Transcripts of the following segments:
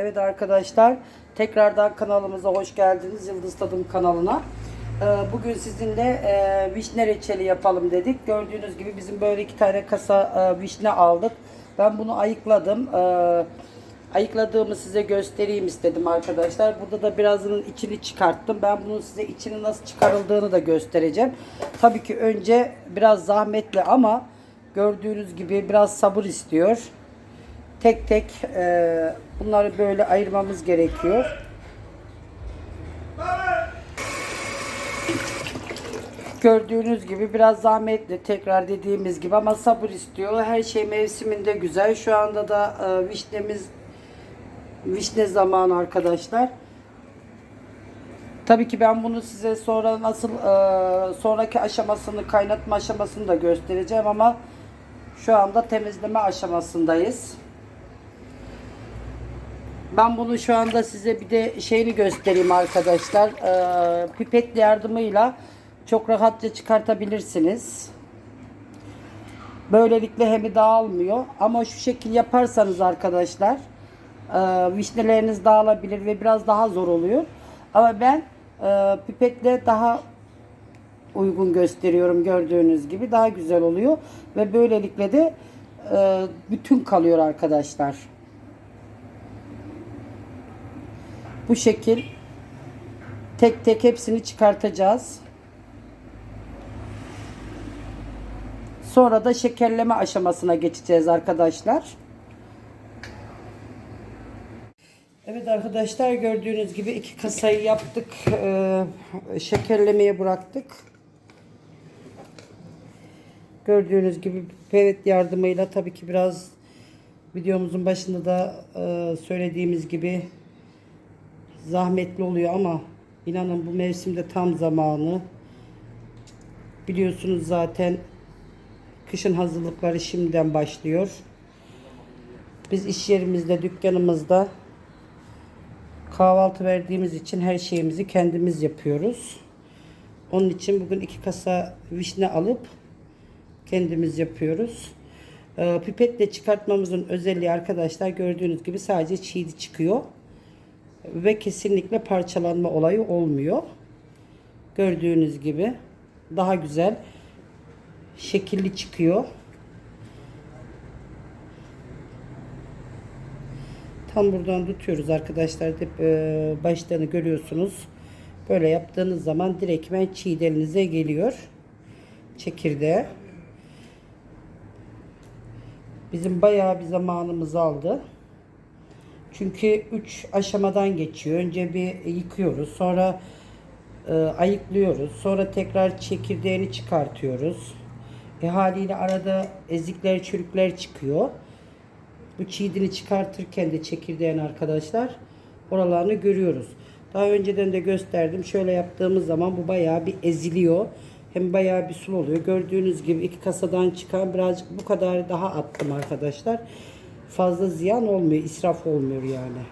Evet arkadaşlar tekrardan kanalımıza hoş geldiniz Yıldız Tadım kanalına. Ee, Bugün sizinle e, vişne reçeli yapalım dedik. Gördüğünüz gibi bizim böyle iki tane kasa e, vişne aldık. Ben bunu ayıkladım. Ee, Ayıkladığımı size göstereyim istedim arkadaşlar. Burada da birazının içini çıkarttım. Ben bunun size içini nasıl çıkarıldığını da göstereceğim. Tabii ki önce biraz zahmetli ama gördüğünüz gibi biraz sabır istiyor tek tek e, bunları böyle ayırmamız gerekiyor. Gördüğünüz gibi biraz zahmetli tekrar dediğimiz gibi ama sabır istiyor. Her şey mevsiminde güzel. Şu anda da e, vişnemiz vişne zamanı arkadaşlar. Tabii ki ben bunu size sonra nasıl e, sonraki aşamasını kaynatma aşamasını da göstereceğim ama şu anda temizleme aşamasındayız. Ben bunu şu anda size bir de şeyini göstereyim arkadaşlar. Ee, pipet yardımıyla çok rahatça çıkartabilirsiniz. Böylelikle hem dağılmıyor. Ama şu şekil yaparsanız arkadaşlar e, vişneleriniz dağılabilir ve biraz daha zor oluyor. Ama ben e, pipetle daha uygun gösteriyorum gördüğünüz gibi. Daha güzel oluyor. Ve böylelikle de e, bütün kalıyor arkadaşlar. Bu şekil tek tek hepsini çıkartacağız. Sonra da şekerleme aşamasına geçeceğiz arkadaşlar. Evet arkadaşlar gördüğünüz gibi iki kasayı yaptık. Ee, şekerlemeye bıraktık. Gördüğünüz gibi pipet yardımıyla tabii ki biraz videomuzun başında da e, söylediğimiz gibi zahmetli oluyor ama inanın bu mevsimde tam zamanı. Biliyorsunuz zaten kışın hazırlıkları şimdiden başlıyor. Biz iş yerimizde, dükkanımızda kahvaltı verdiğimiz için her şeyimizi kendimiz yapıyoruz. Onun için bugün iki kasa vişne alıp kendimiz yapıyoruz. Ee, pipetle çıkartmamızın özelliği arkadaşlar gördüğünüz gibi sadece çiğdi çıkıyor ve kesinlikle parçalanma olayı olmuyor. Gördüğünüz gibi daha güzel şekilli çıkıyor. Tam buradan tutuyoruz arkadaşlar. Hep e, başlarını görüyorsunuz. Böyle yaptığınız zaman direktmen çiğdelinize geliyor. Çekirdeğe. Bizim bayağı bir zamanımız aldı. Çünkü 3 aşamadan geçiyor. Önce bir yıkıyoruz. Sonra e, ayıklıyoruz. Sonra tekrar çekirdeğini çıkartıyoruz. E, haliyle arada ezikler, çürükler çıkıyor. Bu çiğdini çıkartırken de çekirdeğin arkadaşlar oralarını görüyoruz. Daha önceden de gösterdim. Şöyle yaptığımız zaman bu bayağı bir eziliyor. Hem bayağı bir sul oluyor. Gördüğünüz gibi iki kasadan çıkan birazcık bu kadar daha attım arkadaşlar fazla ziyan olmuyor, israf olmuyor yani.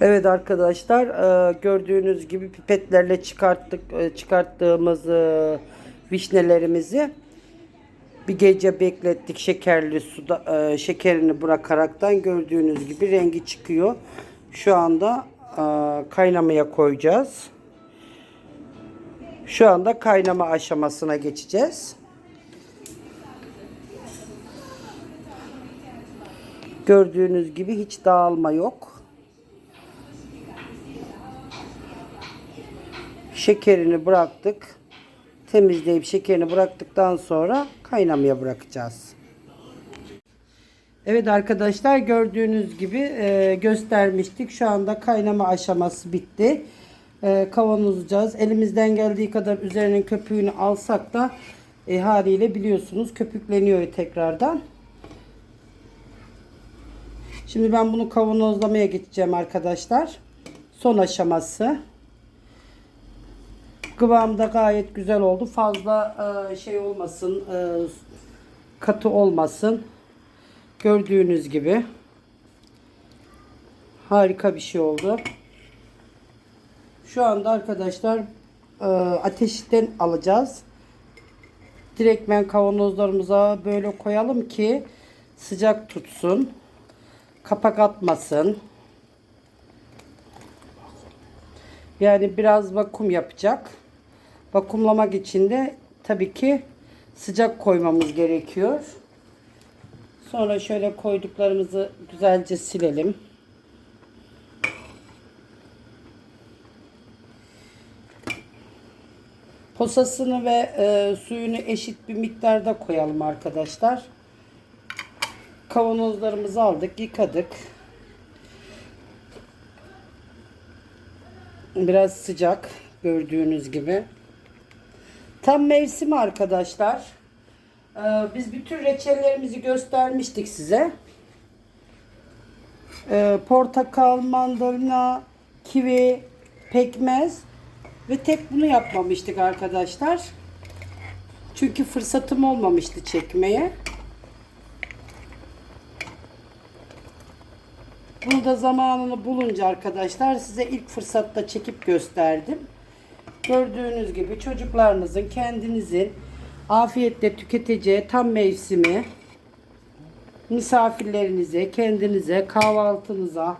Evet arkadaşlar e, gördüğünüz gibi pipetlerle çıkarttık e, çıkarttığımız e, vişnelerimizi bir gece beklettik şekerli suda şekerini bırakaraktan gördüğünüz gibi rengi çıkıyor. Şu anda kaynamaya koyacağız. Şu anda kaynama aşamasına geçeceğiz. Gördüğünüz gibi hiç dağılma yok. Şekerini bıraktık. Temizleyip şekerini bıraktıktan sonra kaynamaya bırakacağız. Evet arkadaşlar gördüğünüz gibi e, göstermiştik. Şu anda kaynama aşaması bitti e, kavanozlayacağız. Elimizden geldiği kadar üzerinin köpüğünü alsak da e, haliyle biliyorsunuz köpükleniyor tekrardan. Şimdi ben bunu kavanozlamaya geçeceğim arkadaşlar. Son aşaması. Kıvamı da gayet güzel oldu. Fazla e, şey olmasın, e, katı olmasın. Gördüğünüz gibi harika bir şey oldu. Şu anda arkadaşlar e, ateşten alacağız. direktmen kavanozlarımıza böyle koyalım ki sıcak tutsun. Kapak atmasın. Yani biraz vakum yapacak. Vakumlamak için de tabii ki sıcak koymamız gerekiyor. Sonra şöyle koyduklarımızı güzelce silelim. Posasını ve e, suyunu eşit bir miktarda koyalım arkadaşlar. Kavanozlarımızı aldık, yıkadık. Biraz sıcak gördüğünüz gibi. Tam mevsimi arkadaşlar. Ee, biz bütün reçellerimizi göstermiştik size. Ee, portakal, mandalina, kivi, pekmez ve tek bunu yapmamıştık arkadaşlar. Çünkü fırsatım olmamıştı çekmeye. Bunu da zamanını bulunca arkadaşlar size ilk fırsatta çekip gösterdim. Gördüğünüz gibi çocuklarınızın kendinizin afiyetle tüketeceği tam mevsimi misafirlerinize, kendinize, kahvaltınıza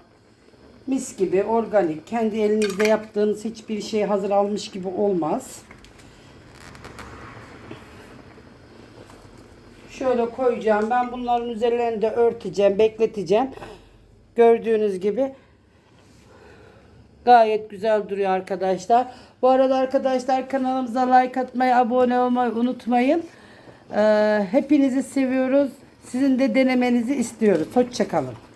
mis gibi organik, kendi elinizde yaptığınız hiçbir şey hazır almış gibi olmaz. Şöyle koyacağım. Ben bunların üzerlerini de örteceğim, bekleteceğim. Gördüğünüz gibi gayet güzel duruyor arkadaşlar. Bu arada arkadaşlar kanalımıza like atmayı, abone olmayı unutmayın. Ee, hepinizi seviyoruz. Sizin de denemenizi istiyoruz. Hoşçakalın.